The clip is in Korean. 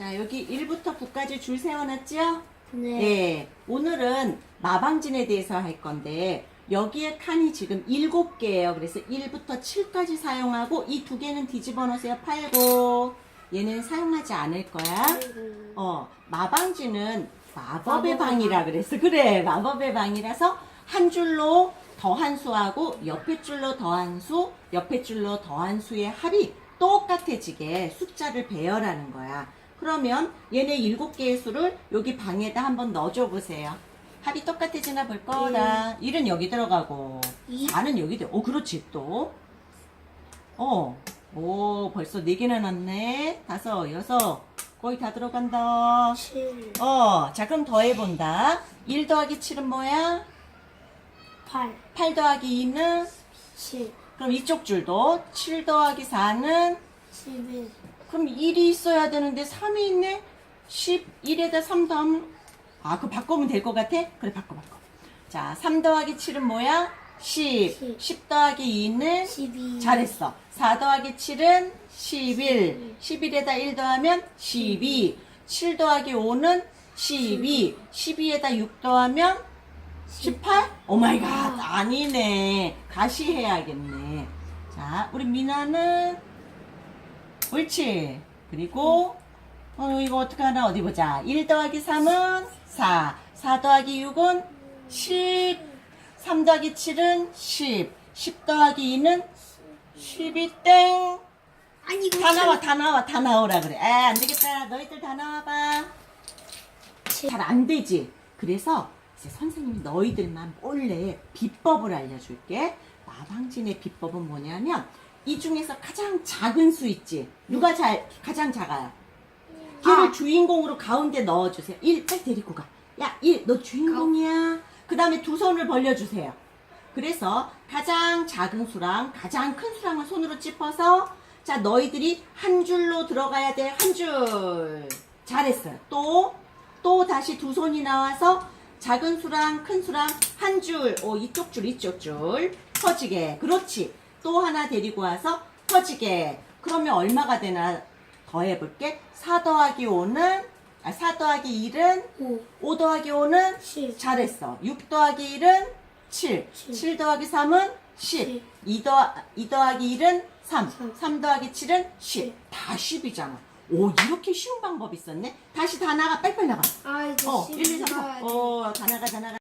자, 여기 1부터 9까지 줄 세워놨죠? 네. 네. 오늘은 마방진에 대해서 할 건데, 여기에 칸이 지금 7개예요. 그래서 1부터 7까지 사용하고, 이 두 개는 뒤집어 놓으세요. 팔고. 얘는 사용하지 않을 거야. 어, 마방지는 마법의 마법의 방이라 그랬어. 그래, 마법의 방이라서 한 줄로 더한 수하고 옆에 줄로 더한 수, 옆에 줄로 더한 수의 합이 똑같아지게 숫자를 배열하는 거야. 그러면 얘네 일곱 개의 수를 여기 방에다 한번 넣어줘 보세요. 합이 똑같아지나 볼 거다. 1은 여기 들어가고, 이. 4는 여기 들어. 어, 그렇지, 또. 어, 오, 벌써 네 개나 났네. 다섯, 여섯. 거의 다 들어간다. 7, 어, 자, 그럼 더해본다. 1 더하기 7은 뭐야? 8, 8 더하기 2는? 7, 그럼 이쪽 줄도 7 더하기 4는? 11, 그럼 1이 있어야 되는데 3이 있네? 11에다 3 더하면, 아, 그거 바꾸면 될 것 같아? 그래, 바꿔, 바꿔. 자, 3 더하기 7은 뭐야? 10. 10, 10. 더하기 2는? 12. 잘했어. 4 더하기 7은 11. 11 에다 1 더하면 12. 7 더하기 5는 12. 12 에다 6 더하면 18? 오 마이 갓. 아니네. 다시 해야겠네. 자, 우리 미나는 옳지. 그리고 어, 이거 어떻게 하나 어디 보자. 1 더하기 3은 4. 4 더하기 6은 10. 3 더하기 7은 10. 10 더하기 2는 12 땡. 아니, 이거 다 나와, 다 나와, 다 나오라 그래. 에, 안 되겠다. 너희들 다 나와 봐. 잘 안 되지. 그래서 이제 선생님이 너희들만 몰래 비법을 알려줄게. 마방진의 비법은 뭐냐면 이 중에서 가장 작은 수 있지. 누가 잘 가장 작아요? 걔를 아. 주인공으로 가운데 넣어주세요. 1, 빨리 데리고 가. 야, 1, 너 주인공이야. 그 다음에 두 손을 벌려주세요. 그래서 가장 작은 수랑 가장 큰 수랑을 손으로 짚어서 자, 너희들이 한 줄로 들어가야 돼. 한 줄. 잘했어요. 또, 또 다시 두 손이 나와서 작은 수랑 큰 수랑 한 줄. 오, 이쪽 줄, 이쪽 줄. 퍼지게. 그렇지. 또 하나 데리고 와서 퍼지게. 그러면 얼마가 되나 더 해볼게. 4 더하기 5는, 아, 4 더하기 1은 5, 5 더하기 5는 10, 잘했어. 6 더하기 1은 7. 칠. 7 더하기 3은 10. 십. 2, 더, 2 더하기 1은 3. 삼. 3 더하기 7은 10. 십. 다 10이잖아. 오, 이렇게 쉬운 방법이 있었네? 다시 다 나가, 빨리빨리 나가. 아, 이제 어, 1, 2, 3, 4. 가야 돼. 어, 다 나가, 다 나가.